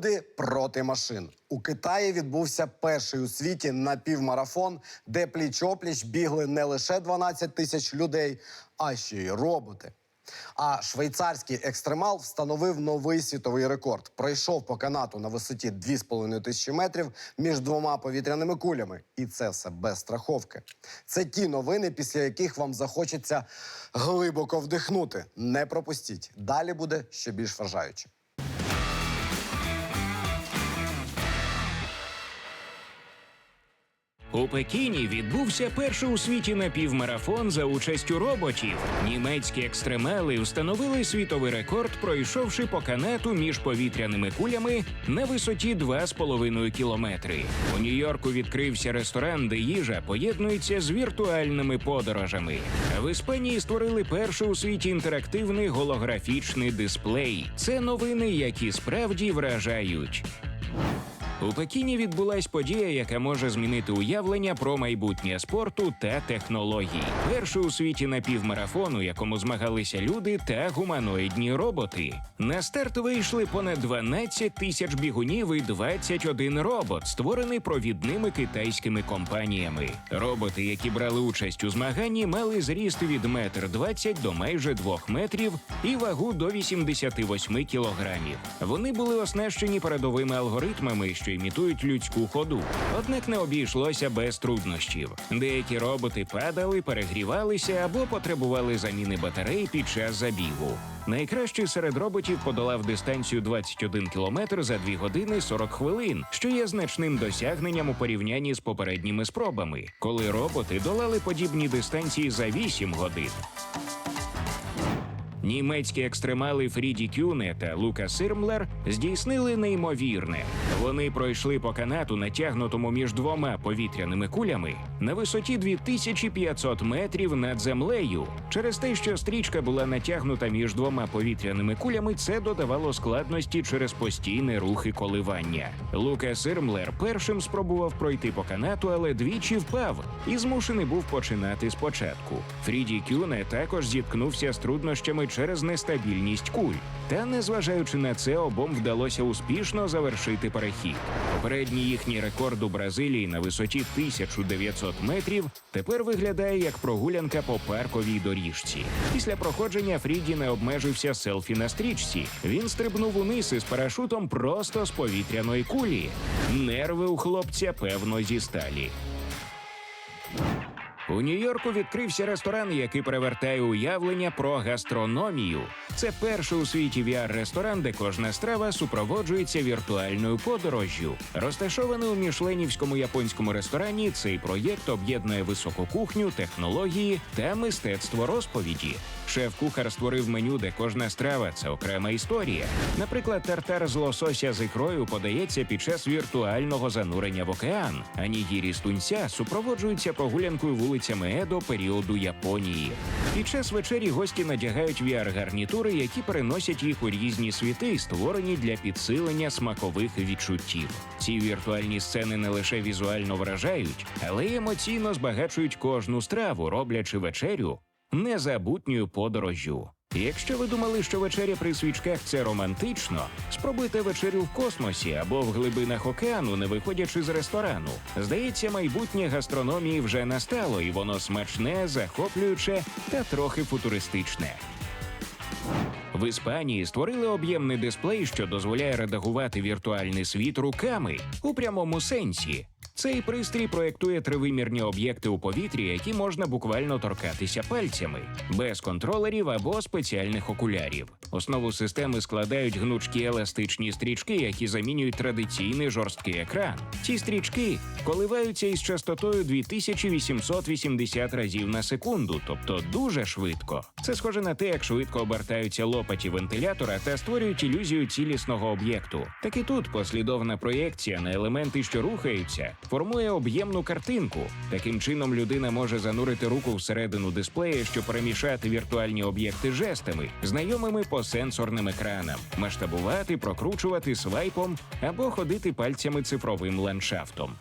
Люди проти машин. У Китаї відбувся перший у світі напівмарафон, де пліч-опліч бігли не лише 12 тисяч людей, а ще й роботи. А швейцарський екстремал встановив новий світовий рекорд. Пройшов по канату на висоті 2,5 тисячі метрів між двома повітряними кулями. І це все без страховки. Це ті новини, після яких вам захочеться глибоко вдихнути. Не пропустіть. Далі буде ще більш вражаюче. У Пекіні відбувся перший у світі напівмарафон за участю роботів. Німецькі екстремали встановили світовий рекорд, пройшовши по канату між повітряними кулями на висоті 2,5 кілометри. У Нью-Йорку відкрився ресторан, де їжа поєднується з віртуальними подорожами. В Іспанії створили перший у світі інтерактивний голографічний дисплей. Це новини, які справді вражають. У Пекіні відбулась подія, яка може змінити уявлення про майбутнє спорту та технологій. Перший у світі напівмарафон, у якому змагалися люди та гуманоїдні роботи. На старт вийшли понад 12 тисяч бігунів і 21 робот, створений провідними китайськими компаніями. Роботи, які брали участь у змаганні, мали зріст від метр 20 до майже 2 метрів і вагу до 88 кілограмів. Вони були оснащені передовими алгоритмами, що імітують людську ходу. Однак не обійшлося без труднощів. Деякі роботи падали, перегрівалися або потребували заміни батарей під час забігу. Найкращий серед роботів подолав дистанцію 21 кілометр за 2 години 40 хвилин, що є значним досягненням у порівнянні з попередніми спробами, коли роботи долали подібні дистанції за 8 годин. Німецькі екстремали Фріді Кюне та Лука Сирмлер здійснили неймовірне. Вони пройшли по канату, натягнутому між двома повітряними кулями, на висоті 2500 метрів над землею. Через те, що стрічка була натягнута між двома повітряними кулями, це додавало складності через постійне рухи коливання. Лука Сирмлер першим спробував пройти по канату, але двічі впав і змушений був починати спочатку. Фріді Кюне також зіткнувся з труднощами через нестабільність куль. Та, незважаючи на це, обом вдалося успішно завершити перехід. Попередній їхній рекорд у Бразилії на висоті 1900 метрів тепер виглядає як прогулянка по парковій доріжці. Після проходження Фріді не обмежився селфі на стрічці. Він стрибнув униз із парашутом просто з повітряної кулі. Нерви у хлопця певно зі сталі. У Нью-Йорку відкрився ресторан, який перевертає уявлення про гастрономію. Це перший у світі VR-ресторан, де кожна страва супроводжується віртуальною подорожжю. Розташований у мішленівському японському ресторані, цей проєкт об'єднує високу кухню, технології та мистецтво розповіді. Шеф-кухар створив меню, де кожна страва це окрема історія. Наприклад, тартар з лосося з ікрою подається під час віртуального занурення в океан, а нігірі з тунця супроводжуються прогулянкою вулицями Едо періоду Японії. Під час вечері гості надягають VR-гарнітури, які переносять їх у різні світи, створені для підсилення смакових відчуттів. Ці віртуальні сцени не лише візуально вражають, але й емоційно збагачують кожну страву, роблячи вечерю незабутньою подорожжю. Якщо ви думали, що вечеря при свічках це романтично, спробуйте вечерю в космосі або в глибинах океану, не виходячи з ресторану. Здається, майбутнє гастрономії вже настало, і воно смачне, захоплююче та трохи футуристичне. В Іспанії створили об'ємний дисплей, що дозволяє редагувати віртуальний світ руками у прямому сенсі. Цей пристрій проєктує тривимірні об'єкти у повітрі, які можна буквально торкатися пальцями, без контролерів або спеціальних окулярів. Основу системи складають гнучкі еластичні стрічки, які замінюють традиційний жорсткий екран. Ці стрічки коливаються із частотою 2880 разів на секунду, тобто дуже швидко. Це схоже на те, як швидко обертаються лопаті вентилятора та створюють ілюзію цілісного об'єкту. Так і тут послідовна проєкція на елементи, що рухаються, формує об'ємну картинку. Таким чином людина може занурити руку всередину дисплея, щоб перемішати віртуальні об'єкти жестами, знайомими по сенсорним екранам, масштабувати, прокручувати свайпом або ходити пальцями цифровим ландшафтом.